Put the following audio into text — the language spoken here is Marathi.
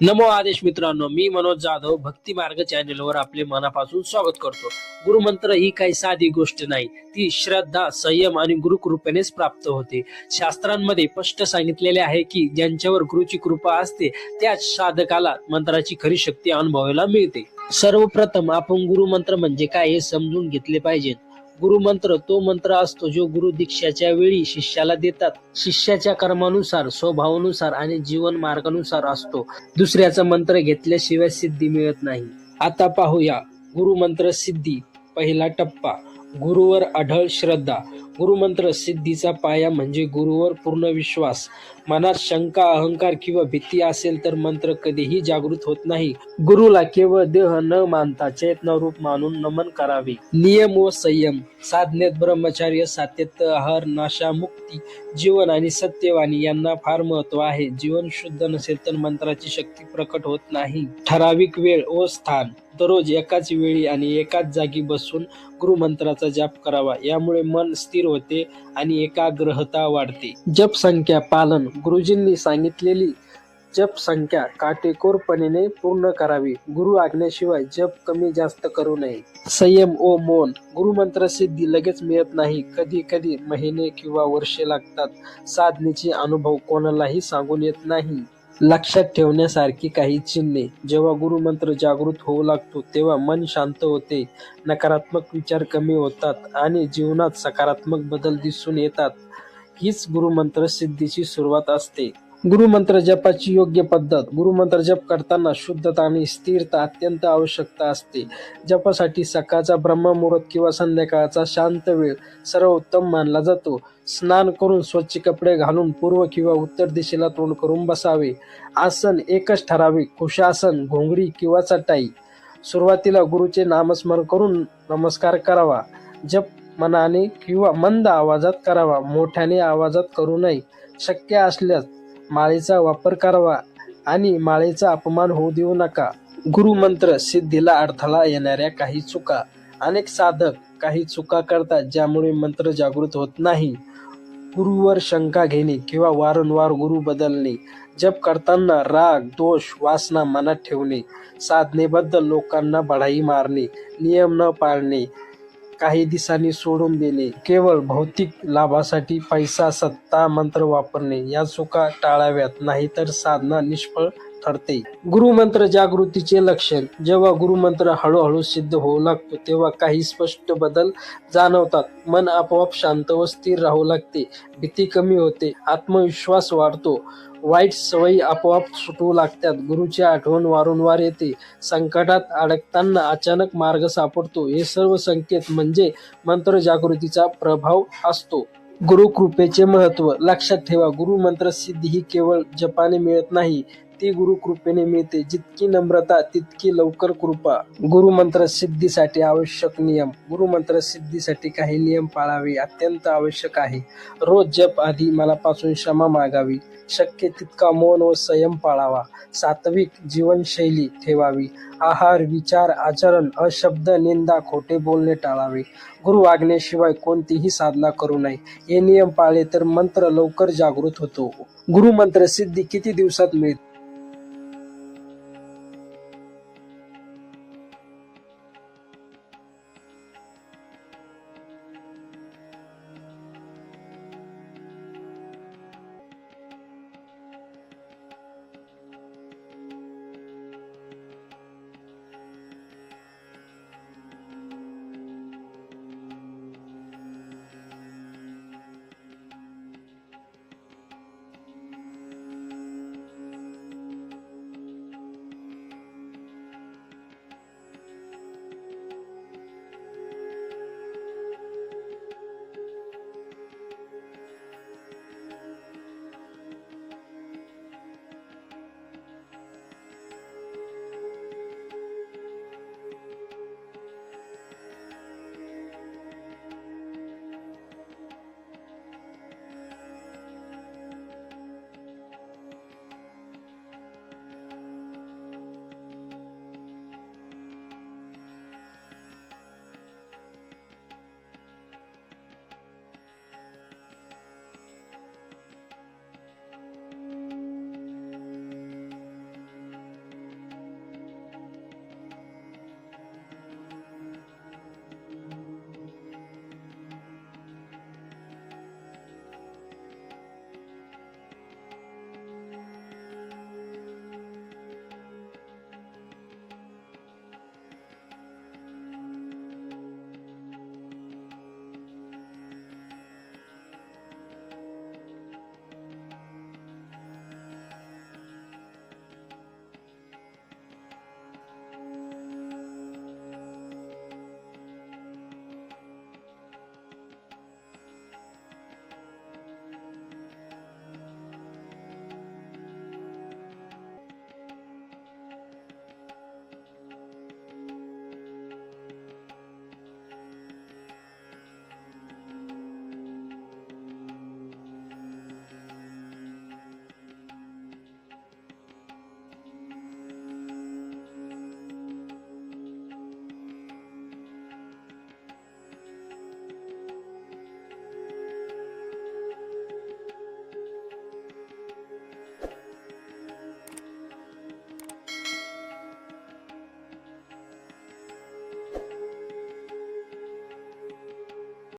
नमो आदेश मित्रांनो मी मनोज जाधव भक्ती मार्ग चॅनेलवर आपले मनापासून स्वागत करतो. गुरुमंत्र ही काही साधी गोष्ट नाही ती श्रद्धा संयम आणि गुरुकृपेनेच प्राप्त होते. शास्त्रांमध्ये स्पष्ट सांगितलेले आहे की ज्यांच्यावर गुरुची कृपा असते त्याच साधकाला मंत्राची खरी शक्ती अनुभवायला मिळते. सर्वप्रथम आपण गुरुमंत्र म्हणजे काय हे समजून घेतले पाहिजे. गुरुमंत्र तो मंत्र असतो जो गुरु दीक्षाच्या वेळी शिष्याला देतात. शिष्याच्या कर्मानुसार स्वभावानुसार आणि जीवन मार्गानुसार असतो. दुसऱ्याचा मंत्र घेतल्याशिवाय सिद्धी मिळत नाही. आता पाहूया. गुरुमंत्र सिद्धी पहिला टप्पा. गुरुवर आढळ श्रद्धा. गुरुमंत्र सिद्धीचा पाया म्हणजे गुरुवर पूर्ण विश्वास. मनात शंका अहंकार किंवा भीती असेल तर मंत्र कधीही जागृत होत नाही. गुरुला केवळ देह न मानता चेतना रूप मानून नमन करावे. नियम व संयम. साधनेत ब्रह्मचार्य सात्यत्य आहार नाशा मुक्ती जीवन आणि सत्यवाणी यांना फार महत्त्व आहे. जीवन शुद्ध नसेल तर मंत्राची शक्ती प्रकट होत नाही. ठराविक वेळ व स्थान. दररोज एकाच वेळी आणि एकाच जागी बसून गुरुमंत्राचा जाप करावा. यामुळे मन स्थिर होते आणि एकाग्रहता वाढते. जप संख्या पालन. गुरुजींनी सांगितलेली जप संख्या काटेकोरपणे पूर्ण करावी. गुरु आज्ञेशिवाय जप कमी जास्त करू नये. संयम ओ मौन गुरुमंत्र सिद्धी लगेच मिळत नाही. कधी कधी महिने किंवा वर्षे लागतात. साधनेचे अनुभव कोणालाही सांगून येत नाही. लक्षात ठेवण्यासारखी काही चिन्हे. जेव्हा गुरुमंत्र जागृत होऊ लागतो तेव्हा मन शांत होते. नकारात्मक विचार कमी होतात आणि जीवनात सकारात्मक बदल दिसून येतात. हीच गुरुमंत्र सिद्धीची सुरुवात असते. गुरुमंत्र जपाची योग्य पद्धत. गुरुमंत्र जप करताना शुद्धता आणि स्थिरता अत्यंत आवश्यकता असते. जपासाठी सकाळचा ब्रह्ममुहूर्त किंवा संध्याकाळचा शांत वेळ सर्वोत्तम मानला जातो. स्नान करून स्वच्छ कपडे घालून पूर्व किंवा उत्तर दिशेला तोंड करून बसावे. आसन एकच ठरावे कुशासन घोंगडी किंवा चटाई. सुरुवातीला गुरुचे नामस्मरण करून नमस्कार करावा. जप मनाने किंवा मंद आवाजात करावा. मोठ्याने आवाजात करू नये. शक्य असल्यास माळेचा वापर करावा आणि माळेचा अपमान होऊ देऊ नका. गुरुमंत्र सिद्धीला अडथळा येणाऱ्या काही चुका. अनेक साधक काही चुका करतात ज्यामुळे मंत्र जागृत होत नाही. गुरुवर शंका घेणे किंवा वारंवार गुरु बदलणे जप करताना राग दोष वासना मनात ठेवणे साधनेबद्दल लोकांना बढाई मारणे नियम न पाळणे काही दिवसांनी सोडून देणे केवळ भौतिक लाभासाठी पैसा सत्ता मंत्र वापरणे या चुका टाळाव्यात नाहीतर साधना निष्फळ ठरते. गुरुमंत्र जागृतीचे लक्षण. जेव्हा गुरुमंत्र हळूहळू सिद्ध होऊ लागतो तेव्हा काही स्पष्ट बदल जाणवतात. मन आपोआप शांत व स्थिर राहू लागते. भीती कमी होते. आत्मविश्वास वाढतो. वाईट सवयी आपोआप सुटू लागतात. गुरुची आठवण वारंवार येते. संकटात अडकताना अचानक मार्ग सापडतो. हे सर्व संकेत म्हणजे मंत्र जागृतीचा प्रभाव असतो. गुरुकृपेचे महत्त्व. लक्षात ठेवा गुरुमंत्र सिद्धी ही केवळ जपाने मिळत नाही. ती गुरुकृपेने मिळते जितकी नम्रता तितकी लवकर कृपा. गुरुमंत्र सिद्धीसाठी आवश्यक नियम. गुरुमंत्र सिद्धीसाठी काही नियम पाळावे अत्यंत आवश्यक आहे. रोज जप आधी मनापासून क्षमा मागावी. शक्य तितका मौन व संयम पाळावा. सात्विक जीवनशैली ठेवावी. आहार विचार आचरण अशब्द निंदा खोटे बोलणे टाळावे. गुरु आज्ञेशिवाय कोणतीही साधना करू नये. हे नियम पाळले तर मंत्र लवकर जागृत होतो. गुरुमंत्र सिद्धी किती दिवसात मिळते?